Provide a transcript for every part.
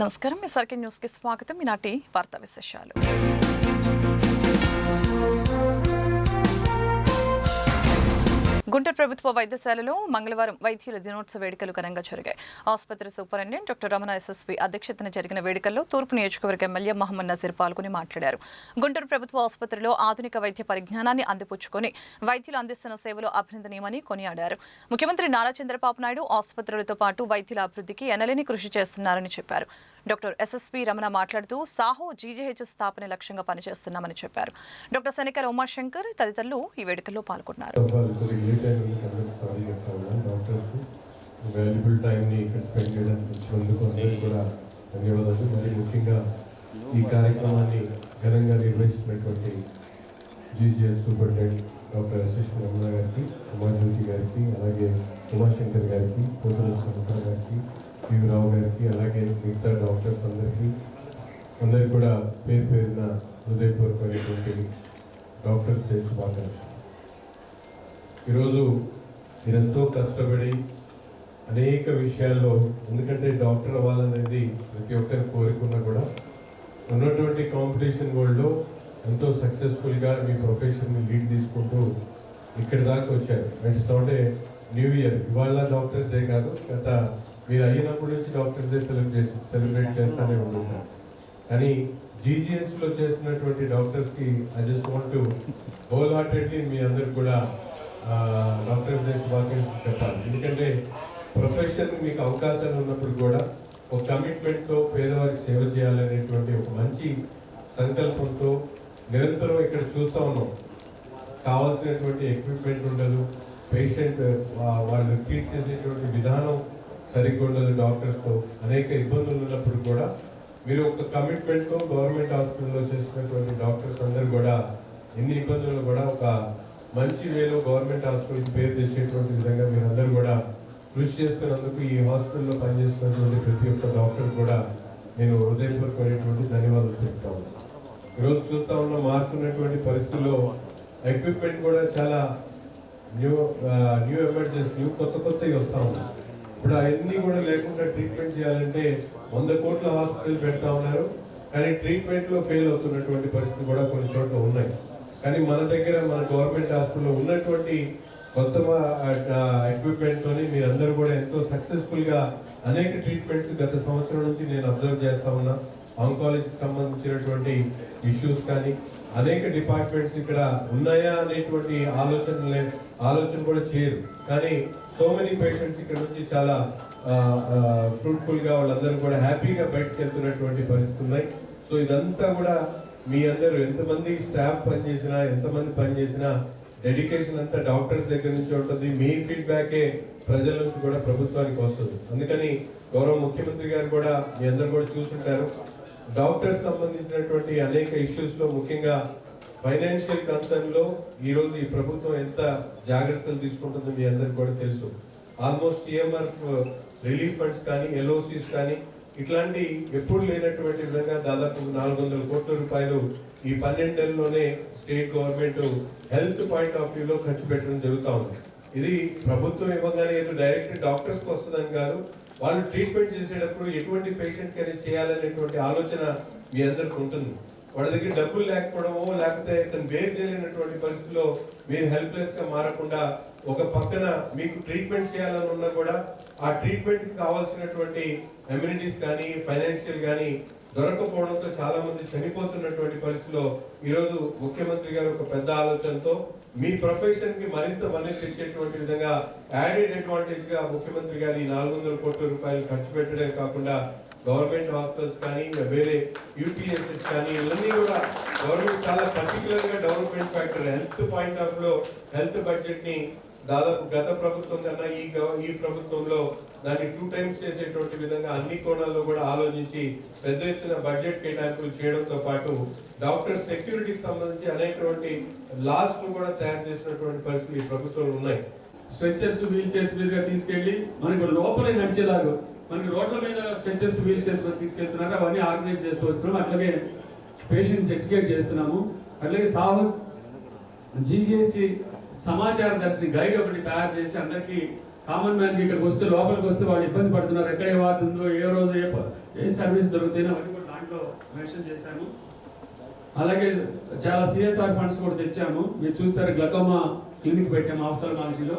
నమస్కారం. మీ సర్కిల్ న్యూస్కి స్వాగతం. ఈనాటి వార్తా విశేషాలు. గుంటూరు ప్రభుత్వ వైద్యశాలలో మంగళవారం వైద్యుల దినోత్సవ వేడుకలు ఘనంగా జరిగాయి. ఆసుపత్రి సూపరింటెండెంట్ డాక్టర్ రమణ ఎస్ఎస్పి అధ్యక్షతన జరిగిన వేడుకల్లో తూర్పు నియోజకవర్గ ఎమ్మెల్యే మహమ్మద్ నజీర్ పాల్గొని మాట్లాడారు. గుంటూరు ప్రభుత్వ ఆసుపత్రిలో ఆధునిక వైద్య పరిజ్ఞానాన్ని అందిపుచ్చుకొని వైద్యులు అందిస్తున్న సేవలు అభినందనీయమని కొనియాడారు. ముఖ్యమంత్రి నారా చంద్రబాబు నాయుడు ఆసుపత్రులతో పాటు వైద్యుల అభివృద్ధికి ఎనలేని కృషి చేస్తున్నారని చెప్పారు. డాక్టర్ ఎస్ఎస్పి రమణ మాట్లాడుతూ సాహో జీజీహెచ్ స్థాపన లక్ష్యంగా పనిచేస్తున్నామని చెప్పారు. డాక్టర్ శనికర్ ఉమాశంకర్ తదితరులు ఈ వేడుకల్లో పాల్గొన్నారు. లేట్ అయినందుకు అందరికీ సారీ చెప్తా ఉన్నాను డాక్టర్స్ వాల్యుబుల్ టైంని ఇక్కడ స్పెండ్ చేయడానికి వచ్చినందుకు అందరికీ కూడా ధన్యవాదాలు. మరి ముఖ్యంగా ఈ కార్యక్రమాన్ని ఘనంగా నిర్వహిస్తున్నటువంటి GGL superintendent doctor SS Ramana గారికి ఉమాజ్యోతి గారికి అలాగే ఉమాశంకర్ గారికి పోతుల సమత గారికి రావు గారికి అలాగే మిగతా డాక్టర్స్ అందరికీ అందరికీ కూడా పేరు పేరున హృదయపూర్వకమైనటువంటి డాక్టర్స్ డే శుభాకాంక్షలు. ఈరోజు మీరెంతో కష్టపడి అనేక విషయాల్లో ఎందుకంటే డాక్టర్ అవ్వాలనేది ప్రతి ఒక్కరి కోరుకున్నా కూడా ఉన్నటువంటి కాంపిటీషన్ వరల్డ్లో ఎంతో సక్సెస్ఫుల్గా మీ ప్రొఫెషన్ని లీడ్ తీసుకుంటూ ఇక్కడి దాకా వచ్చారు. అంటే అంటే న్యూ ఇయర్ ఇవాళ డాక్టర్స్ డే కాదు గత మీరు అయినప్పటి నుంచి డాక్టర్స్ డే సెలబ్రేట్ సెలబ్రేట్ చేస్తానే ఉంటున్నారు. కానీ GGH చేసినటువంటి డాక్టర్స్కి I just want to wholeheartedly మీ అందరికి కూడా డాక్టర్ డే శుభాకాంక్షలు చెప్పాలి ఎందుకంటే ప్రొఫెషన్ మీకు అవకాశాలు ఉన్నప్పుడు కూడా ఒక కమిట్మెంట్తో పేదవారికి సేవ చేయాలనేటువంటి ఒక మంచి సంకల్పంతో నిరంతరం ఇక్కడ చూస్తా ఉన్నాం. కావాల్సినటువంటి ఎక్విప్మెంట్ ఉండదు. పేషెంట్ వాళ్ళు ట్రీట్ చేసేటువంటి విధానం సరిగ్గా ఉండదు డాక్టర్స్తో. అనేక ఇబ్బందులు ఉన్నప్పుడు కూడా మీరు ఒక కమిట్మెంట్తో గవర్నమెంట్ హాస్పిటల్లో చేసినటువంటి డాక్టర్స్ అందరూ కూడా ఎన్ని ఇబ్బందులు కూడా ఒక మంచి వేలో గవర్నమెంట్ హాస్పిటల్కి పేరు తెచ్చేటువంటి విధంగా మీరు అందరూ కూడా కృషి చేస్తున్నందుకు ఈ హాస్పిటల్లో పనిచేస్తున్నటువంటి ప్రతి ఒక్క డాక్టర్ కూడా నేను హృదయపూర్వకమైనటువంటి ధన్యవాదాలు చెప్తా ఉన్నాను ఈరోజు చూస్తా ఉన్న మారుతున్నటువంటి పరిస్థితుల్లో ఎక్విప్మెంట్ కూడా చాలా న్యూ న్యూ ఎమర్జెన్సీ న్యూ కొత్త కొత్తవి వస్తూ ఉన్నాయి. ఇప్పుడు అవన్నీ కూడా లేకుండా ట్రీట్మెంట్ చేయాలంటే వంద కోట్ల హాస్పిటల్ పెడతా ఉన్నారు. కానీ ట్రీట్మెంట్లో ఫెయిల్ అవుతున్నటువంటి పరిస్థితి కూడా కొన్ని చోట్ల ఉన్నాయి. కానీ మన దగ్గర మన గవర్నమెంట్ హాస్పిటల్లో ఉన్నటువంటి కొత్త ఎక్విప్మెంట్ మీరందరూ కూడా ఎంతో సక్సెస్ఫుల్గా అనేక ట్రీట్మెంట్స్ గత సంవత్సరం నుంచి నేను అబ్జర్వ్ చేస్తా ఉన్నా. ఆంకాలజీకి సంబంధించినటువంటి ఇష్యూస్ కానీ అనేక డిపార్ట్మెంట్స్ ఇక్కడ ఉన్నాయా అనేటువంటి ఆలోచన ఆలోచన కూడా చేయరు. కానీ సో మెనీ పేషెంట్స్ ఇక్కడ నుంచి చాలా ఫ్రూట్ఫుల్గా వాళ్ళందరూ కూడా హ్యాపీగా బయటకు వెళ్తున్నటువంటి పరిస్థితులు ఉన్నాయి. సో ఇదంతా కూడా మీ అందరూ ఎంతమంది స్టాఫ్ పనిచేసినా ఎంతమంది పనిచేసినా డెడికేషన్ అంతా డాక్టర్ దగ్గర నుంచి ఉంటుంది. మీ ఫీడ్బ్యాకే ప్రజల నుంచి కూడా ప్రభుత్వానికి వస్తుంది. అందుకని గౌరవ ముఖ్యమంత్రి గారు కూడా మీ అందరు కూడా చూస్తుంటారు డాక్టర్స్ సంబంధించినటువంటి అనేక ఇష్యూస్లో ముఖ్యంగా ఫైనాన్షియల్ కన్సర్న్లో ఈరోజు ఈ రోజు ప్రభుత్వం ఎంత జాగ్రత్తలు తీసుకుంటుందో మీ అందరికి కూడా తెలుసు. ఆల్మోస్ట్ ఈఎంఆర్ఫ్ రిలీఫ్ ఫండ్స్ కానీ ఎల్ఓసిస్ కానీ ఇట్లాంటి ఎప్పుడు లేనటువంటి విధంగా దాదాపు నాలుగు వందల కోట్ల రూపాయలు ఈ పన్నెండు నెలల్లోనే state government health point of వ్యూలో ఖర్చు పెట్టడం జరుగుతూ ఉంది. ఇది ప్రభుత్వం ఇవ్వగానే ఏదో డైరెక్ట్ డాక్టర్స్కి వస్తుందని కాదు వాళ్ళు ట్రీట్మెంట్ చేసేటప్పుడు ఎటువంటి పేషెంట్ అనేది చేయాలనేటువంటి ఆలోచన మీ అందరికి ఉంటుంది. వాళ్ళ దగ్గర డబ్బులు లేకపోవడమో లేకపోతే తను వేరు చేయలేనటువంటి పరిస్థితిలో మీరు హెల్ప్లెస్గా మారకుండా ఒక పక్కన మీకు ట్రీట్మెంట్ చేయాలని ఉన్నా కూడా ఆ ట్రీట్మెంట్ కావాల్సినటువంటి అమ్యూనిటీస్ కానీ ఫైనాన్షియల్ కానీ దొరకపోవడంతో చాలా మంది చనిపోతున్నటువంటి పరిస్థితిలో ఈరోజు ముఖ్యమంత్రి గారు ఒక పెద్ద ఆలోచనతో మీ ప్రొఫెషన్కి మరింత మద్దతు తెచ్చేటువంటి విధంగా యాడెడ్ అడ్వాంటేజ్గా ముఖ్యమంత్రి గారు ఈ నాలుగు వందల కోట్ల రూపాయలు ఖర్చు పెట్టడమే కాకుండా గవర్నమెంట్ హాస్పిటల్స్ కానీ వేరే యూపీఎస్ఎస్ కానీ ఇవన్నీ కూడా గవర్నమెంట్ చాలా పర్టికులర్గా డెవలప్మెంట్ ఫ్యాక్టర్ హెల్త్ పాయింట్ ఆఫ్లో హెల్త్ బడ్జెట్ని దాదాపు గత ప్రభుత్వం కన్నా ఈ ఈ ప్రభుత్వంలో దాన్ని టూ టైమ్స్ చేసేటువంటి విధంగా అన్ని కోణాల్లో కూడా ఆలోచించి పెద్ద ఎత్తున బడ్జెట్ కేటాయింపులు చేయడంతో పాటు డాక్టర్ సెక్యూరిటీకి సంబంధించి అనేటువంటి లాస్ను కూడా తయారు చేసినటువంటి పరిస్థితులు ఈ ప్రభుత్వంలో ఉన్నాయి. స్ట్రెచెస్ వీల్ చైర్స్ మీదుగా తీసుకెళ్ళి మనకు లోపలే నడిచేలాగా మనకి రోడ్ల మీద స్ట్రెచర్స్ వీల్ చైర్స్ మనం తీసుకెళ్తున్నారు అవన్నీ ఆర్గనైజ్ చేసుకోవస్తున్నాం అట్లాగే పేషెంట్స్ ఎడ్యుకేట్ చేస్తున్నాము. అట్లాగే సాహు జీజీహెచ్ సమాచార దర్శిని గైడ్ ఒకటి తయారు చేసి అందరికీ కామన్ మ్యాన్కి ఇక్కడికి వస్తే లోపలికి వస్తే వాళ్ళు ఇబ్బంది పడుతున్నారు. ఎక్కడ ఏ వార్డు ఉందో ఏ రోజు ఏ ఏ సర్వీస్ దొరుకుతాయో అవన్నీ కూడా దాంట్లో మెన్షన్ చేశాము. అలాగే చాలా సిఎస్ఆర్ ఫండ్స్ కూడా తెచ్చాము. మీరు చూసారు గ్లకోమా క్లినిక్ పెట్టాము ఆఫ్థల్మాలజీలో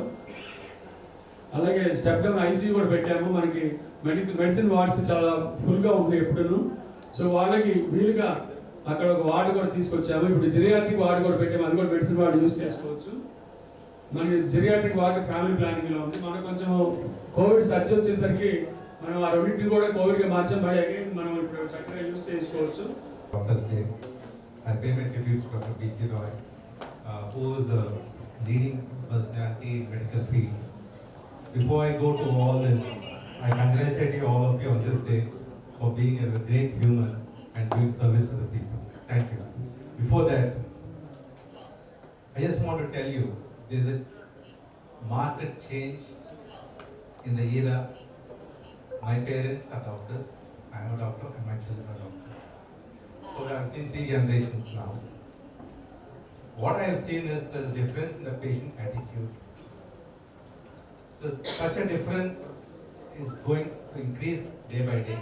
అలాగే స్టెప్ డౌన్ ఐసీ కూడా పెట్టాము. మనకి మెడిసిన్ మెడిసిన్ వార్డ్స్ చాలా ఫుల్గా ఉన్నాయి ఎప్పుడూ సో వాళ్ళకి వీలుగా అక్కడ ఒక వార్డు కూడా తీసుకొచ్చాము. ఇప్పుడు జిరియాట్రిక్ వార్డు కూడా పెట్టాము. అది కూడా మెడిసిన్ వార్డు యూస్ చేసుకోవచ్చు. మనకి జిరియాట్రిక్ వార్డు ఫ్యామిలీ ప్లానింగ్లో ఉంది మనకు కొంచెం కోవిడ్ సర్చ్ వచ్చేసరికి మనం ఆ రెండింటిని కూడా కోవిడ్గా మార్చాం అగైన్ మనం ఇప్పుడు చక్కగా యూస్ చేసుకోవచ్చు Doctor's Day. I pay my. B.C. Roy, uh, who is the leading personality in medical field. Before I go to all this, I congratulate you all of you on this day for being a great human and doing service to the people. Thank you. Before that, I just want to tell you, there's a market change in the era. My parents are doctors, I am a doctor, and my children are doctors. So I've seen three generations now. What I have seen is the difference in the patient's attitude. So such a difference is going to increase day by day.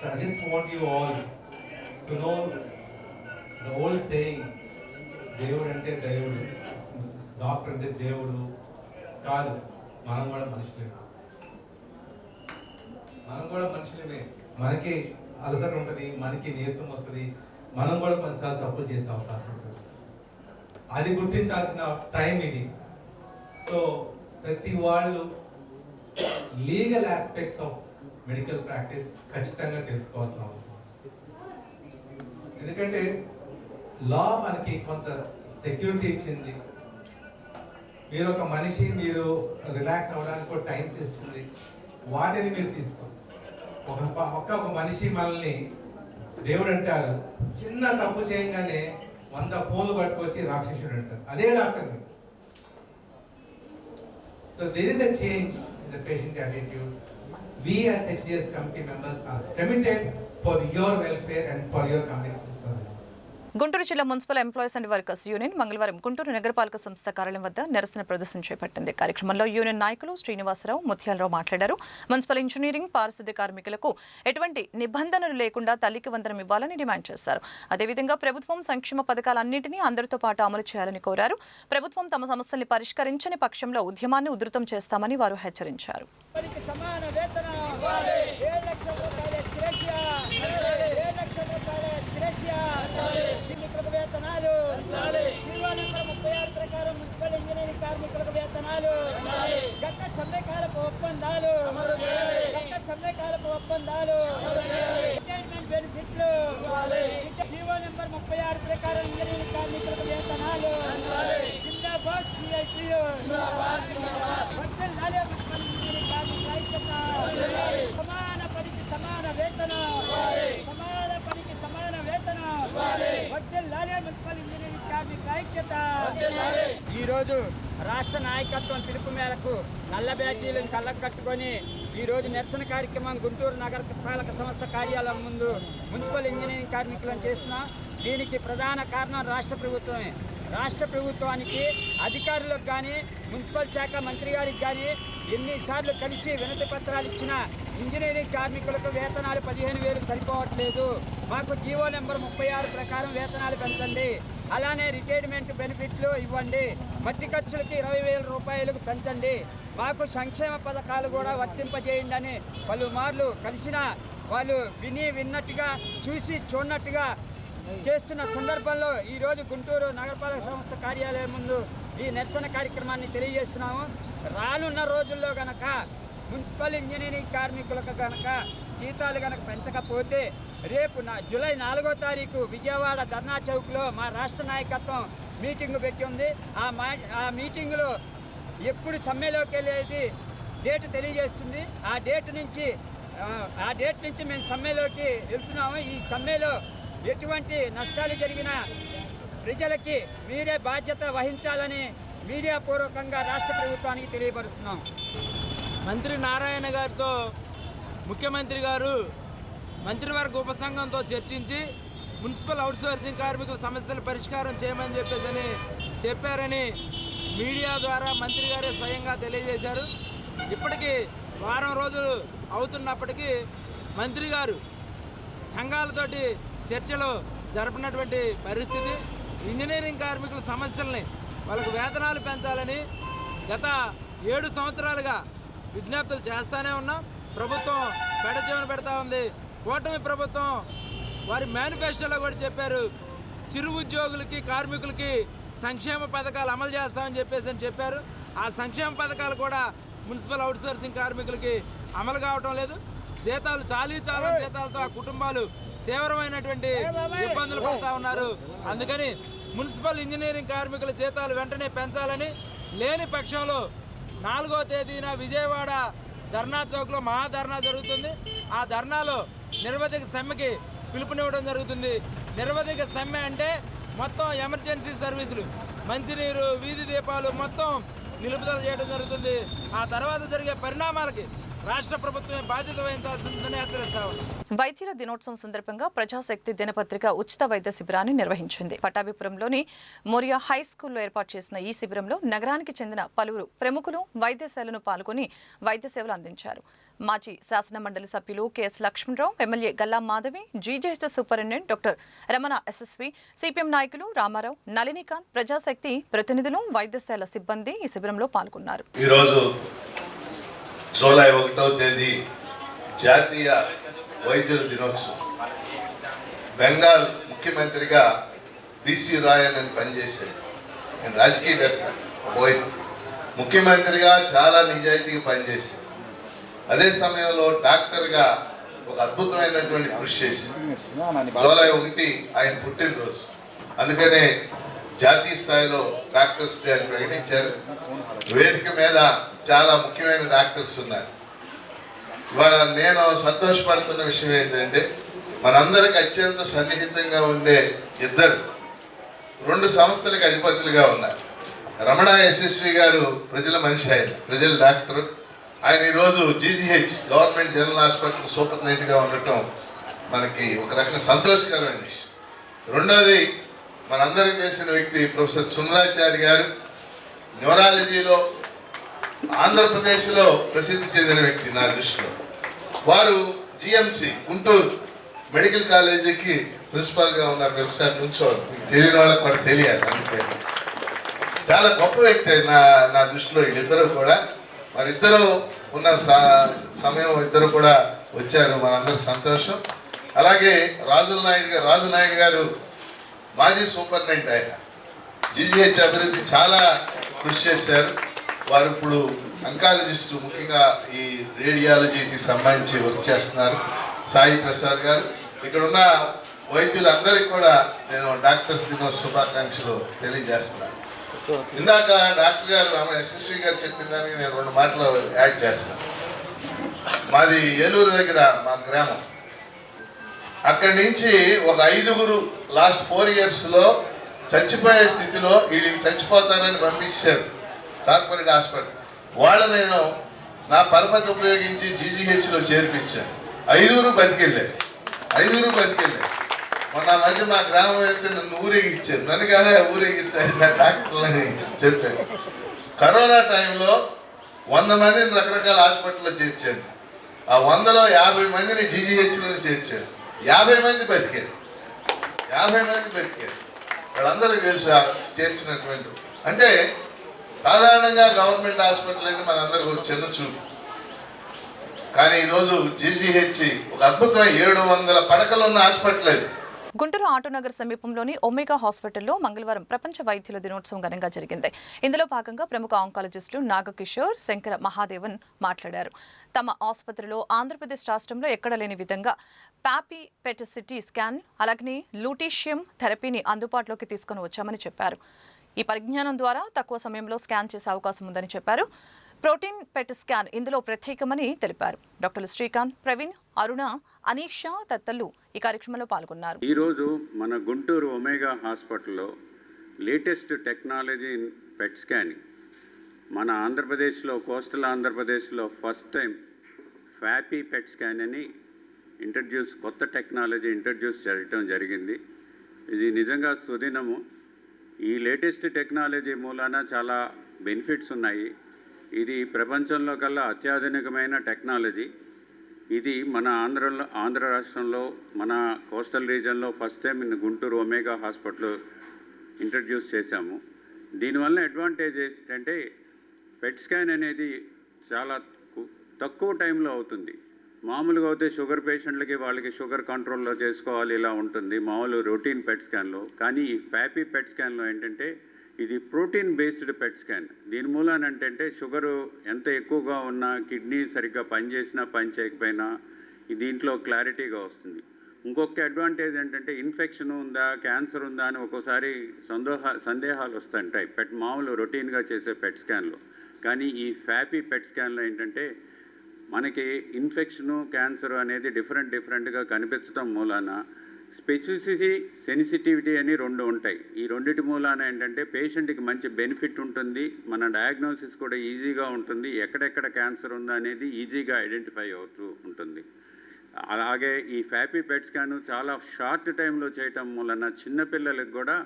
So I just want you all to know the old saying, దేవుడు అంటే దేవుడు doctor అంటే దేవుడు కాదు. మనం కూడా మనుషులేనా మనం కూడా మనుషులమే. మనకి అలసట ఉంటుంది మనకి నీరసం వస్తుంది. మనం కూడా కొన్నిసార్లు తప్పులు చేసే అవకాశం ఉంటుంది. అది గుర్తించాల్సిన టైం ఇది. సో ప్రతి వాళ్ళు legal aspects of medical practice ఖచ్చితంగా తెలుసుకోవాల్సిన అవసరం. ఎందుకంటే లా మనకి కొంత సెక్యూరిటీ ఇచ్చింది. మీరు ఒక మనిషి మీరు రిలాక్స్ అవ్వడానికి ఒక టైమ్స్ ఇస్తుంది వాటిని మీరు తీసుకోండి. ఒక ఒక్క ఒక మనిషి మనల్ని దేవుడు అంటారు చిన్న తప్పు చేయగానే వంద ఫోన్లు పట్టుకొచ్చి రాక్షసుడు అంటారు. అదే doctor so there is a change in the patient attitude we as HDS committee members are committed for your welfare and for your community. Guntur జిల్లా municipal employees and workers union మంగళవారం గుంటూరు నగరపాలక సంస్థ కార్యాలయం వద్ద నిరసన ప్రదర్శన చేపట్టింది. కార్యక్రమంలో యూనియన్ నాయకులు శ్రీనివాసరావు ముత్యాలరావు మాట్లాడారు. మున్సిపల్ ఇంజనీరింగ్ పారిశుద్ధ్య కార్మికులకు ఎటువంటి నిబంధనలు లేకుండా తల్లికి వందనం ఇవ్వాలని డిమాండ్ చేశారు. అదేవిధంగా ప్రభుత్వం సంక్షేమ పథకాలన్నింటినీ అందరితో పాటు అమలు చేయాలని కోరారు. ప్రభుత్వం తమ సమస్యల్ని పరిష్కరించని పక్షంలో ఉద్యమాన్ని ఉధృతం చేస్తామని వారు హెచ్చరించారు వారికి సమాన వేతన ఏడు లక్షల రూపాయల ఎక్స్గ్రేషియా ఏడు లక్షల రూపాయల ఎక్స్గ్రేషియా కార్మికులకు వేతనాలు జీవో నెంబర్ ముప్పై ఆరు ప్రకారం మున్సిపల్ ఇంజనీరింగ్ కార్మికులకు వేతనాలు గత సమ్మెకాలపు ఒప్పందాలు. సమ్మెకాలపు ఒప్పందాలు. రిటైర్మెంట్ బెనిఫిట్లు జీవో నెంబర్ ముప్పై ఆరు ప్రకారం ఇంజనీరింగ్ కార్మికులకు వేతనాలు. జిందాబాద్ సిఐటియు. సమాన పనికి సమాన వేతనం. సమాన పనికి సమాన వేతనం. వర్ధిల్లాలి మున్సిపల్ ఇంజనీరింగ్ కార్మికుల ఐక్యత. ఈ రోజు రాష్ట్ర నాయకత్వం పిలుపు మేరకు నల్ల బ్యాడ్జీలను కళ్ళకు కట్టుకొని ఈరోజు నిరసన కార్యక్రమం గుంటూరు నగర పాలక సంస్థ కార్యాలయం ముందు మున్సిపల్ ఇంజనీరింగ్ కార్మికులను చేస్తున్నాం. దీనికి ప్రధాన కారణం రాష్ట్ర ప్రభుత్వమే. రాష్ట్ర ప్రభుత్వానికి అధికారులకు కానీ మున్సిపల్ శాఖ మంత్రి గారికి కానీ ఎన్నిసార్లు కలిసి వినతి పత్రాలు ఇచ్చినా ఇంజనీరింగ్ కార్మికులకు వేతనాలు పదిహేను వేలు సరిపోవట్లేదు. మాకు జీవో నెంబర్ ముప్పై ఆరు ప్రకారం వేతనాలు పెంచండి. అలానే రిటైర్మెంట్ బెనిఫిట్లు ఇవ్వండి. మట్టి ఖర్చులకి ఇరవై వేల రూపాయలకు పెంచండి. మాకు సంక్షేమ పథకాలు కూడా వర్తింపజేయండి అని పలుమార్లు కలిసిన వాళ్ళు విని విన్నట్టుగా చూసి చూడనట్టుగా చేస్తున్న సందర్భంలో ఈరోజు గుంటూరు నగరపాలక సంస్థ కార్యాలయం ముందు ఈ నిరసన కార్యక్రమాన్ని తెలియజేస్తున్నాము. రానున్న రోజుల్లో గనక మున్సిపల్ ఇంజనీరింగ్ కార్మికులకు గనక జీతాలు గనక పెంచకపోతే రేపు నా జూలై నాలుగో తారీఖు విజయవాడ ధర్నా చౌక్లో మా రాష్ట్ర నాయకత్వం మీటింగ్ పెట్టి ఉంది. ఆ మా ఆ మీటింగులో ఎప్పుడు సమ్మెలోకి వెళ్ళేది డేట్ తెలియజేస్తుంది. ఆ డేట్ నుంచి ఆ, ఆ డేట్ నుంచి మేము సమ్మెలోకి వెళ్తున్నాము. ఈ సమ్మెలో ఎటువంటి నష్టాలు జరిగినా ప్రజలకి మీరే బాధ్యత వహించాలని మీడియా పూర్వకంగా రాష్ట్ర ప్రభుత్వానికి తెలియపరుస్తున్నాం. మంత్రి నారాయణ గారితో ముఖ్యమంత్రి గారు మంత్రివర్గ ఉపసంఘంతో చర్చించి మున్సిపల్ అవుట్సోర్సింగ్ కార్మికుల సమస్యల పరిష్కారం చేయమని చెప్పేసి చెప్పారని మీడియా ద్వారా మంత్రి గారే స్వయంగా తెలియజేశారు. ఇప్పటికీ వారం రోజులు అవుతున్నప్పటికీ మంత్రి గారు సంఘాలతోటి చర్చలు జరపనటువంటి పరిస్థితి. ఇంజనీరింగ్ కార్మికుల సమస్యల్ని వాళ్ళకు వేతనాలు పెంచాలని గత ఏడు సంవత్సరాలుగా విజ్ఞప్తులు చేస్తూనే ఉన్నాం. ప్రభుత్వం పెడచెవిన పెడతా ఉంది. కూటమి ప్రభుత్వం వారి మేనిఫెస్టోలో కూడా చెప్పారు చిరు ఉద్యోగులకి కార్మికులకి సంక్షేమ పథకాలు అమలు చేస్తామని చెప్పేసి అని చెప్పారు. ఆ సంక్షేమ పథకాలు కూడా మున్సిపల్ అవుట్సోర్సింగ్ కార్మికులకి అమలు కావటం లేదు. జీతాలు చాలీ చాలని జీతాలతో ఆ కుటుంబాలు తీవ్రమైనటువంటి ఇబ్బందులు పడుతూ ఉన్నారు. అందుకని మున్సిపల్ ఇంజనీరింగ్ కార్మికుల జీతాలు వెంటనే పెంచాలని లేని పక్షంలో నాలుగో తేదీన విజయవాడ ధర్నా చౌక్లో మహాధర్నా జరుగుతుంది. ఆ ధర్నాలో నిరవధిక సమ్మెకి పిలుపునివ్వడం జరుగుతుంది. నిరవధిక సమ్మె అంటే మొత్తం ఎమర్జెన్సీ సర్వీసులు మంచినీరు వీధి దీపాలు మొత్తం నిలుపుదల చేయడం జరుగుతుంది. ఆ తర్వాత జరిగే పరిణామాలకి రాష్ట్ర ప్రభుత్వమే బాధ్యత వహించాల్సి ఉందని హెచ్చరిస్తా వైద్యుల దినోత్సవం సందర్భంగా ప్రజాశక్తి దినపత్రిక ఉచిత వైద్య శిబిరాన్ని నిర్వహించింది. పటాభిపురంలోని మొరియా హై స్కూల్లో ఏర్పాటు చేసిన ఈ శిబిరంలో నగరానికి చెందిన పలువురు ప్రముఖులు వైద్యశాలను పాల్గొని వైద్య సేవలు అందించారు. మాజీ శాసనమండలి సభ్యులు KS Lakshmanarao MLA Galla Madhavi GJS superintendent doctor Ramana SSV CPM నాయకులు రామారావు నళినికాంత్ ప్రజాశక్తి ప్రతినిధులు వైద్యశాల సిబ్బంది ఈ శిబిరంలో పాల్గొన్నారు. ఈరోజు జూలై ఒకటవ తేదీ జాతీయ వైద్యుల దినోత్సవం. బెంగాల్ ముఖ్యమంత్రిగా బీసీ రాయ్ అని పనిచేశాడు నేను రాజకీయవేత్త పోయి ముఖ్యమంత్రిగా చాలా నిజాయితీగా పనిచేశాడు అదే సమయంలో డాక్టర్గా ఒక అద్భుతమైనటువంటి కృషి చేసి. జూలై ఒకటి ఆయన పుట్టినరోజు. అందుకనే జాతీయ స్థాయిలో డాక్టర్స్ డే అని ప్రకటించారు. వేదిక మీద చాలా ముఖ్యమైన డాక్టర్స్ ఉన్నారు. ఇవాళ నేను సంతోషపడుతున్న విషయం ఏంటంటే మనందరికి అత్యంత సన్నిహితంగా ఉండే ఇద్దరు రెండు సంస్థలకు అధిపతులుగా ఉన్నారు. రమణ యశస్వి గారు ప్రజల మనిషి ఆయన ప్రజల డాక్టర్. ఆయన ఈరోజు జీజీహెచ్ గవర్నమెంట్ జనరల్ హాస్పిటల్ సూపరింటెండెంట్గా ఉండటం మనకి ఒక రకంగా సంతోషకరమైన విషయం. రెండోది మనందరికీ తెలిసిన వ్యక్తి ప్రొఫెసర్ సుందరాచారి గారు న్యూరాలజీలో ఆంధ్రప్రదేశ్లో ప్రసిద్ధి చెందిన వ్యక్తి నా దృష్టిలో. వారు జిఎంసి గుంటూరు మెడికల్ కాలేజీకి ప్రిన్సిపాల్గా ఉన్నారు. మీరు ఒకసారి నుంచోరు మీకు తెలియని వాళ్ళకి కూడా తెలియాలి. అందుకే. చాలా గొప్ప వ్యక్తి నా నా దృష్టిలో వీళ్ళిద్దరూ కూడా. వారిద్దరూ ఉన్న సమయం ఇద్దరు కూడా వచ్చారు. మనందరి సంతోషం. అలాగే రాజుల నాయుడు గారు రాజు నాయుడు గారు మాజీ సూపరింటెండెంట్ ఆయన. జీజీహెచ్ అభివృద్ధి చాలా కృషి చేశారు. వారు ఇప్పుడు అంకాలజిస్టు ముఖ్యంగా ఈ రేడియాలజీకి సంబంధించి వర్క్ చేస్తున్నారు. సాయి ప్రసాద్ గారు. ఇక్కడ ఉన్న వైద్యులందరికీ కూడా నేను డాక్టర్స్ దినోత్సవ శుభాకాంక్షలు తెలియజేస్తున్నాను. ఇందాక డాక్టర్ గారు ఆమె ఎస్ఎస్వి గారు చెప్పిన దానికి నేను రెండు మాటలు యాడ్ చేస్తాను మాది ఏలూరు దగ్గర మా గ్రామం. అక్కడి నుంచి ఒక ఐదుగురు లాస్ట్ ఫోర్ ఇయర్స్లో చచ్చిపోయే స్థితిలో వీళ్ళకి చచ్చిపోతారని పంపించారు కార్పొరేట్ హాస్పిటల్. వాళ్ళు నేను నా పరపతి ఉపయోగించి జీజీహెచ్లో చేర్పించాను. ఐదుగురు బతికెళ్ళారు. ఐదుగురు బతికెళ్ళారు. మొన్న మధ్య మా గ్రామం వెళ్తే నన్ను ఊరేగించారు. నన్ను కదా ఊరేగించారు. నా డాక్టర్లని చెప్పాను కరోనా టైంలో వంద మందిని రకరకాల హాస్పిటల్లో చేర్చాను ఆ వందలో యాభై మందిని జీజీహెచ్లో చేర్చారు. యాభై మంది బతికారు. యాభై మంది బతికారు. వాళ్ళందరికీ తెలుసు చేర్చినటువంటి అంటే సాధారణంగా గవర్నమెంట్ హాస్పిటల్ అంటే మనందరికీ ఒక చిన్న చూపు. కానీ ఈరోజు జీజీహెచ్ ఒక అద్భుతమైన ఏడు వందల పడకలు ఉన్న హాస్పిటల్ అది. గుంటూరు ఆటోనగర్ సమీపంలోని ఒమేగా హాస్పిటల్లో మంగళవారం ప్రపంచ వైద్యుల దినోత్సవం ఘనంగా జరిగింది. ఇందులో భాగంగా ప్రముఖ ఆంకాలజిస్టులు నాగకిషోర్ శంకర మహాదేవన్ మాట్లాడారు. తమ ఆసుపత్రిలో ఆంధ్రప్రదేశ్ రాష్ట్రంలో ఎక్కడ లేని విధంగా పాపీ పెటసిటీ స్కాన్ అలాగే లూటీషియం థెరపీని అందుబాటులోకి తీసుకొని వచ్చామని చెప్పారు. ఈ పరిజ్ఞానం ద్వారా తక్కువ సమయంలో స్కాన్ చేసే అవకాశం ఉందని చెప్పారు. ప్రోటీన్ పెట్ స్కాన్ ఇందులో ప్రత్యేకమని తెలిపారు. డాక్టర్లు శ్రీకాంత్ ప్రవీణ్ అరుణ అనీష తత్తలు ఈ కార్యక్రమంలో పాల్గొన్నారు. ఈరోజు మన గుంటూరు ఒమేగా హాస్పిటల్లో latest technology in PET scanning. మన ఆంధ్రప్రదేశ్లో కోస్టల్ ఆంధ్రప్రదేశ్లో first time FAPI PET scan అని ఇంట్రడ్యూస్ కొత్త టెక్నాలజీ ఇంట్రడ్యూస్ చేయటం జరిగింది. ఇది నిజంగా సుదినము. ఈ లేటెస్ట్ టెక్నాలజీ మూలాన చాలా బెనిఫిట్స్ ఉన్నాయి. ఇది ప్రపంచంలో కల్లా అత్యాధునికమైన టెక్నాలజీ. ఇది మన ఆంధ్రలో ఆంధ్ర రాష్ట్రంలో మన coastal రీజన్లో first time in Guntur Omega hospital introduce చేశాము. దీనివల్ల అడ్వాంటేజ్ ఏంటంటే పెట్ స్కాన్ అనేది చాలా తక్కువ టైంలో అవుతుంది. మామూలుగా అయితే షుగర్ పేషెంట్లకి వాళ్ళకి షుగర్ కంట్రోల్లో చేసుకోవాలి ఇలా ఉంటుంది మామూలు రొటీన్ పెట్ స్కాన్లో. కానీ ప్యాపీ పెట్ స్కాన్లో ఏంటంటే ఇది ప్రోటీన్ బేస్డ్ పెట్ స్కాన్. దీని మూలాన ఏంటంటే షుగరు ఎంత ఎక్కువగా ఉన్నా కిడ్నీ సరిగ్గా పనిచేసినా పని చేయకపోయినా దీంట్లో క్లారిటీగా వస్తుంది. ఇంకొక అడ్వాంటేజ్ ఏంటంటే ఇన్ఫెక్షన్ ఉందా క్యాన్సర్ ఉందా అని ఒక్కోసారి సందోహ సందేహాలు వస్తుంటాయి. పెట్ మామూలు రొటీన్గా చేసే పెట్ స్కాన్లో. కానీ ఈ ఫ్యాపీ పెట్ స్కాన్లో ఏంటంటే మనకి ఇన్ఫెక్షను క్యాన్సర్ అనేది డిఫరెంట్ డిఫరెంట్గా కనిపించడం మూలాన స్పెసిసిటీ సెన్సిటివిటీ అని రెండు ఉంటాయి. ఈ రెండిటి మూలాన ఏంటంటే పేషెంట్కి మంచి బెనిఫిట్ ఉంటుంది. మన డయాగ్నోసిస్ కూడా ఈజీగా ఉంటుంది. ఎక్కడెక్కడ క్యాన్సర్ ఉందా అనేది ఈజీగా ఐడెంటిఫై అవుతూ ఉంటుంది. అలాగే ఈ ఫ్యాపీ పెట్ స్కాన్ చాలా షార్ట్ టైంలో చేయటం మూలన చిన్నపిల్లలకు కూడా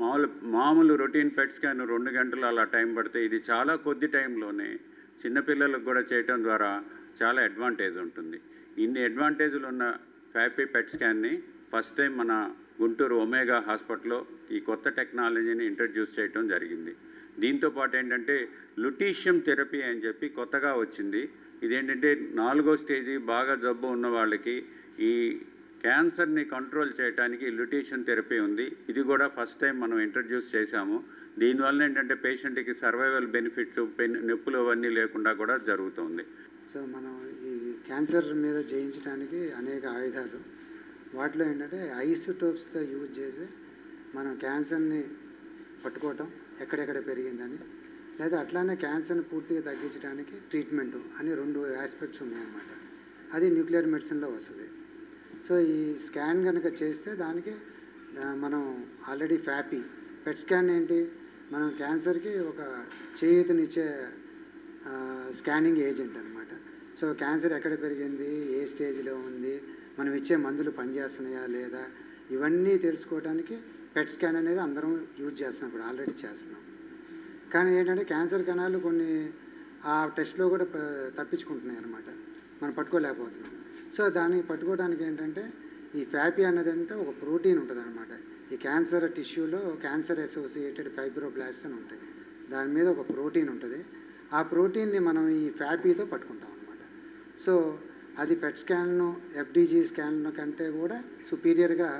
మామూలు మామూలు రొటీన్ పెట్ స్కాన్ రెండు గంటలు అలా టైం పడితే ఇది చాలా కొద్ది టైంలోనే చిన్నపిల్లలకు కూడా చేయటం ద్వారా చాలా అడ్వాంటేజ్ ఉంటుంది. ఇన్ని అడ్వాంటేజ్లు ఉన్న ఫ్యాపీ పెట్ స్కాన్ని ఫస్ట్ టైం మన గుంటూరు ఒమేగా హాస్పిటల్లో ఈ కొత్త టెక్నాలజీని ఇంట్రడ్యూస్ చేయటం జరిగింది. దీంతో పాటు ఏంటంటే లుటీషియం థెరపీ అని చెప్పి కొత్తగా వచ్చింది. ఇదేంటంటే నాలుగో స్టేజీ బాగా జబ్బు ఉన్న వాళ్ళకి ఈ క్యాన్సర్ని కంట్రోల్ చేయడానికి లుటీషియం థెరపీ ఉంది. ఇది కూడా ఫస్ట్ టైం మనం ఇంట్రడ్యూస్ చేశాము. దీనివల్ల ఏంటంటే పేషెంట్కి సర్వైవల్ బెనిఫిట్స్ పెన్ నొప్పులు అవన్నీ లేకుండా కూడా జరుగుతుంది. సో మనం ఈ క్యాన్సర్ మీద జయించడానికి అనేక ఆయుధాలు వాటిలో ఏంటంటే ఐసోటోప్స్తో యూజ్ చేసి మనం క్యాన్సర్ని పట్టుకోవటం ఎక్కడెక్కడ పెరిగిందని లేదా అట్లానే క్యాన్సర్ని పూర్తిగా తగ్గించడానికి ట్రీట్మెంట్ అని రెండు ఆస్పెక్ట్స్ ఉన్నాయన్నమాట. అది న్యూక్లియర్ మెడిసిన్లో వస్తుంది. సో ఈ స్కాన్ కనుక చేస్తే దానికి మనం ఆల్రెడీ ఫ్యాపీ. పెట్ స్కాన్ ఏంటి? మనం క్యాన్సర్కి ఒక చేయూతనిచ్చే స్కానింగ్ ఏజెంట్ అనమాట సో క్యాన్సర్ ఎక్కడ పెరిగింది? ఏ స్టేజ్లో ఉంది? మనం ఇచ్చే మందులు పనిచేస్తున్నాయా లేదా? ఇవన్నీ తెలుసుకోవడానికి పెట్ స్కాన్ అనేది అందరం యూజ్ చేస్తున్నాం ఇప్పుడు ఆల్రెడీ చేస్తున్నాం. కానీ ఏంటంటే క్యాన్సర్ కణాలు కొన్ని ఆ టెస్ట్లో కూడా తప్పించుకుంటున్నాయి అనమాట మనం పట్టుకోలేకపోతున్నాం. సో దాన్ని పట్టుకోవడానికి ఏంటంటే ఈ ఫ్యాపీ అన్నది అంటే ఒక ప్రోటీన్ ఉంటుంది అనమాట ఈ క్యాన్సర్ టిష్యూలో క్యాన్సర్ అసోసియేటెడ్ ఫైబ్రోబ్లాస్ట్ అని ఉంటాయి. దాని మీద ఒక ప్రోటీన్ ఉంటుంది. ఆ ప్రోటీన్ని మనం ఈ ఫ్యాపీతో పట్టుకుంటాం అనమాట సో అది పెట్ స్కాన్ను ఎఫ్డీజీ స్కాన్ను కంటే కూడా సుపీరియర్గా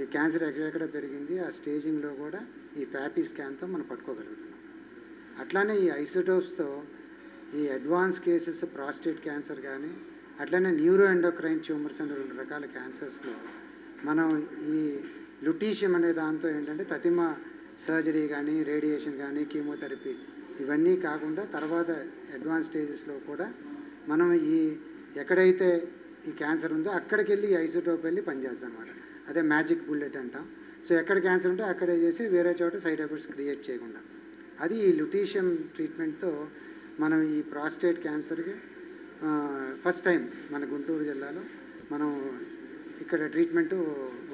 ఈ క్యాన్సర్ ఎక్కడెక్కడ పెరిగింది ఆ స్టేజింగ్లో కూడా ఈ ఫ్యాపీ స్కాన్తో మనం పట్టుకోగలుగుతున్నాం. అట్లానే ఈ ఐసోటోప్స్తో ఈ అడ్వాన్స్ కేసెస్ ప్రాస్టేట్ క్యాన్సర్ కానీ అట్లనే న్యూరో ఎండోక్రైన్ ట్యూమర్స్ అనే రెండు రకాల క్యాన్సర్స్లో మనం ఈ లుటీషియం అనే దాంతో ఏంటంటే తతిమ సర్జరీ కానీ రేడియేషన్ కానీ కీమోథెరపీ ఇవన్నీ కాకుండా తర్వాత అడ్వాన్స్ స్టేజెస్లో కూడా మనం ఈ ఎక్కడైతే ఈ క్యాన్సర్ ఉందో అక్కడికి వెళ్ళి ఐసోటోప్ వెళ్ళి పనిచేస్తుంది అనమాట అదే మ్యాజిక్ బుల్లెట్ అంటాం. సో ఎక్కడ క్యాన్సర్ ఉంటే అక్కడే చేసి వేరే చోట సైడ్ ఎఫెక్ట్స్ క్రియేట్ చేయకుండా. అది ఈ లుటీషియం ట్రీట్మెంట్తో మనం ఈ ప్రాస్టేట్ క్యాన్సర్కి ఫస్ట్ టైం మన గుంటూరు జిల్లాలో మనం ఇక్కడ ట్రీట్మెంట్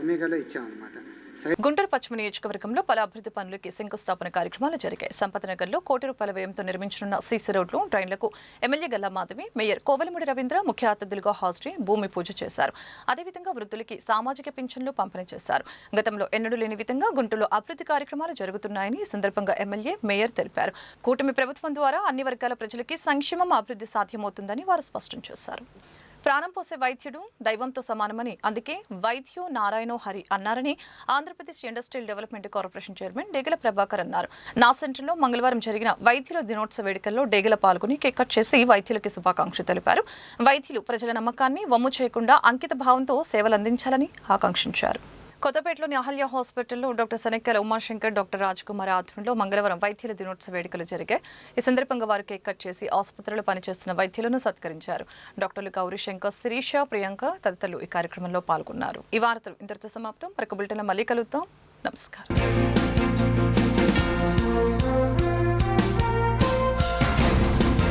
ఒమేగాలో ఇచ్చామన్నమాట. గుంటూరు పశ్చిమ నియోజకవర్గంలో పలు అభివృద్ధి పనులకి శంకుస్థాపన కార్యక్రమాలు జరిగాయి. సంపత్ నగర్లో కోటి రూపాయల వ్యయంతో నిర్మించనున్న సీసీ రోడ్లు డ్రైన్లకు ఎమ్మెల్యే గల్లా మాధవి మేయర్ కోవలముడి రవీంద్ర ముఖ్య అతిథులుగా హాజరై భూమి పూజ చేశారు. అదేవిధంగా వృద్ధులకి సామాజిక పింఛన్లు పంపిణీ చేశారు. గతంలో ఎన్నడూ లేని విధంగా గుంటూరులో అభివృద్ధి కార్యక్రమాలు జరుగుతున్నాయని ఈ సందర్భంగా ఎమ్మెల్యే మేయర్ తెలిపారు. కూటమి ప్రభుత్వం ద్వారా అన్ని వర్గాల ప్రజలకి సంక్షేమం అభివృద్ధి సాధ్యమవుతుందని వారు స్పష్టం చేశారు. ప్రాణం పోసే వైద్యుడు దైవంతో సమానమని అందుకే వైద్యు నారాయణో హరి అన్నారని Andhra Pradesh industrial development corporation chairman Degala Prabhakar అన్నారు. నా సెంటర్లో మంగళవారం జరిగిన వైద్యుల దినోత్సవ వేడుకల్లో డేగల పాల్గొని కేక్ కట్ చేసి వైద్యులకి శుభాకాంక్షలు తెలిపారు. వైద్యులు ప్రజల నమ్మకాన్ని వమ్ము చేయకుండా అంకిత భావంతో సేవలు అందించాలని ఆకాంక్షించారు. కొత్తపేటలోని అహల్య హాస్పిటల్లో డాక్టర్ సనెక్కల ఉమాశంకర్ డాక్టర్ రాజ్ కుమార్ ఆధ్వర్యంలో మంగళవారం వైద్యుల దినోత్సవ వేడుకలు జరిగాయి. ఈ సందర్భంగా వారు కేక్ కట్ చేసి ఆసుపత్రిలో పనిచేస్తున్న వైద్యులను సత్కరించారు. డాక్టర్లు గౌరీ శంకర్ శిరీష ప్రియాంక తదితరులు ఈ కార్యక్రమంలో పాల్గొన్నారు. ఈ వార్తలు ఇంతటితో సమాప్తం. మరొక బులెటిన్ మళ్ళీ కలుద్దాం. నమస్కారం.